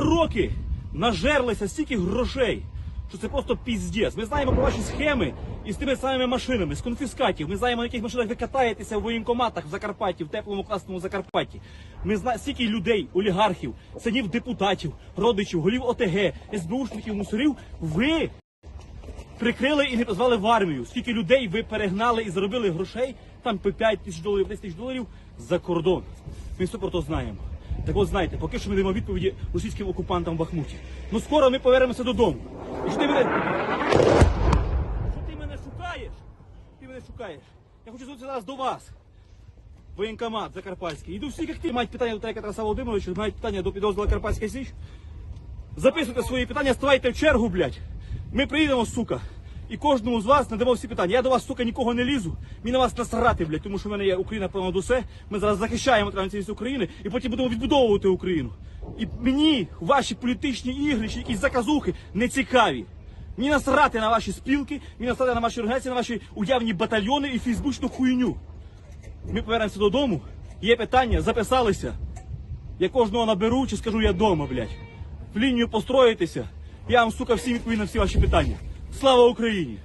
роки нажерлися стільки грошей, що це просто піздець. Ми знаємо про ваші схеми із тими самими машинами, з конфіскатів. Ми знаємо, на яких машинах ви катаєтеся в воєнкоматах в Закарпатті, в теплому класному Закарпатті. Ми знаємо, скільки людей, олігархів, синів депутатів, родичів, голів ОТГ, СБУшників, мусорів. Ви прикрили і не позвали в армію. Скільки людей ви перегнали і заробили грошей, там по 5 тисяч доларів, 10 тисяч доларів за кордон. Ми все про то знаємо. Так от знаєте, поки що ми даємо відповіді російським окупантам в Бахмуті. Ну скоро ми повернемося додому. І що ти мене. Що ти мене шукаєш? Ти мене шукаєш. Я хочу звернутися зараз до вас. Воєнкомат Закарпатський. І до всіх, як ти мають питання до Тараса Володимировича, мають питання до підрозділу Карпатська Січ. Записуйте свої питання, ставайте в чергу, блядь. Ми приїдемо, сука. І кожному з вас надамо всі питання. Я до вас, сука, нікого не лізу. Мені на вас насрати, блядь, тому що в мене є Україна понад усе. Ми зараз захищаємо транційність України і потім будемо відбудовувати Україну. І мені ваші політичні ігри якісь заказухи не цікаві. Мені насрати на ваші спілки, мені насрати на ваші організації, на ваші уявні батальйони і фейсбучну хуйню. Ми повернемося додому. Є питання, записалися. Я кожного наберу чи скажу я дома, блядь. В лінію построїтеся. Я вам, сука, всім відповім на всі ваші питання. Слава Україні!